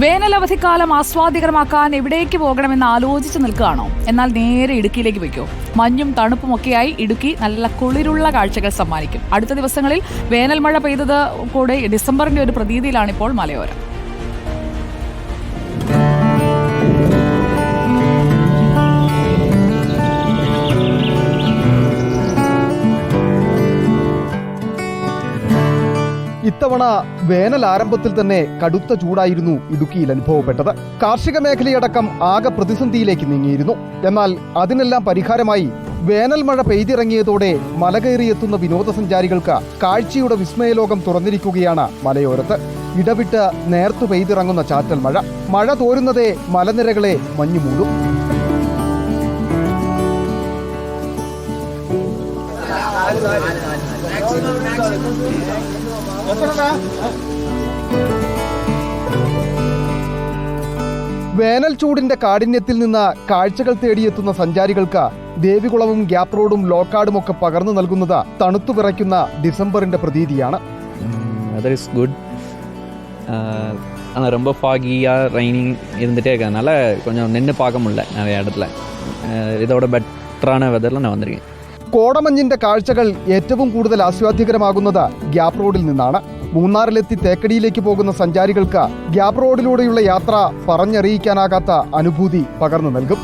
വേനലവധിക്കാലം ആസ്വാദികരമാക്കാൻ എവിടേക്ക് പോകണമെന്ന് ആലോചിച്ച് നിൽക്കുകയാണോ? എന്നാൽ നേരെ ഇടുക്കിയിലേക്ക് വയ്ക്കോ. മഞ്ഞും തണുപ്പും ഒക്കെയായി ഇടുക്കി നല്ല കുളിരുള്ള കാഴ്ചകൾ സമ്മാനിക്കും. അടുത്ത ദിവസങ്ങളിൽ വേനൽ മഴ പെയ്തത് കൂടെ ഡിസംബറിന്റെ ഒരു പ്രതീതിയിലാണിപ്പോൾ മലയോരം. ഇത്തവണ വേനൽ ആരംഭത്തിൽ തന്നെ കടുത്ത ചൂടായിരുന്നു ഇടുക്കിയിൽ അനുഭവപ്പെട്ടത്. കാർഷിക മേഖലയടക്കം ആകെ പ്രതിസന്ധിയിലേക്ക് നീങ്ങിയിരുന്നു. എന്നാൽ അതിനെല്ലാം പരിഹാരമായി വേനൽ മഴ പെയ്തിറങ്ങിയതോടെ മലകയറിയെത്തുന്ന വിനോദസഞ്ചാരികൾക്ക് കാഴ്ചയുടെ വിസ്മയലോകം തുറന്നിരിക്കുകയാണ് മലയോരത്ത്. ഇടവിട്ട് നേർത്തു പെയ്തിറങ്ങുന്ന ചാറ്റൽ മഴ. മഴ തോരുന്നതേ മലനിരകളെ മഞ്ഞു മൂടും വേനൽ ചൂടിന്റെ കാഠിന്യത്തിൽ നിന്ന് കാഴ്ചകൾ തേടിയെത്തുന്ന സഞ്ചാരികൾക്ക് ദേവികുളവും ഗ്യാപ് റോഡും ലോക്കാടും ഒക്കെ പകർന്നു നൽകുന്നത് തണുത്തു വിറയ്ക്കുന്ന ഡിസംബറിന്റെ പ്രതീതിയാണ് வெதர் இஸ் குட் ஆனால் ரொம்ப ஃபாகியாக ரைனிங் இருந்துகிட்டே இருக்கிறதுனால கொஞ்சம் நின்று பார்க்க முடியல நிறைய இடத்துல அஹ் இதோட பெட்டரான வெதரில் நான் வந்திருக்கேன் കോടമഞ്ഞിന്റെ കാഴ്ചകൾ ഏറ്റവും കൂടുതൽ ആസ്വാദ്യകരമാകുന്നത് ഗ്യാപ് റോഡിൽ നിന്നാണ്. മൂന്നാറിലെത്തി തേക്കടിയിലേക്ക് പോകുന്ന സഞ്ചാരികൾക്ക് ഗ്യാപ് റോഡിലൂടെയുള്ള യാത്ര പറഞ്ഞറിയിക്കാനാകാത്ത അനുഭൂതി പകർന്നു നൽകും.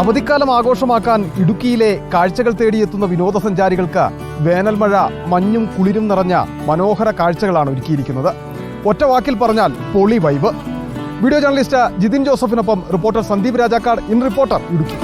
അവധിക്കാലം ആഘോഷമാക്കാൻ ഇടുക്കിയിലെ കാഴ്ചകൾ തേടിയെത്തുന്ന വിനോദസഞ്ചാരികൾക്ക് വേനൽമഴ മഞ്ഞും കുളിരും നിറഞ്ഞ മനോഹര കാഴ്ചകളാണ് ഒരുക്കിയിരിക്കുന്നത്. ഒറ്റ വാക്കിൽ പറഞ്ഞാൽ പൊളി vibe. Video journalist Jithin ജോസഫിനൊപ്പം reporter Sandeep Rajakkad in reporter Idukki.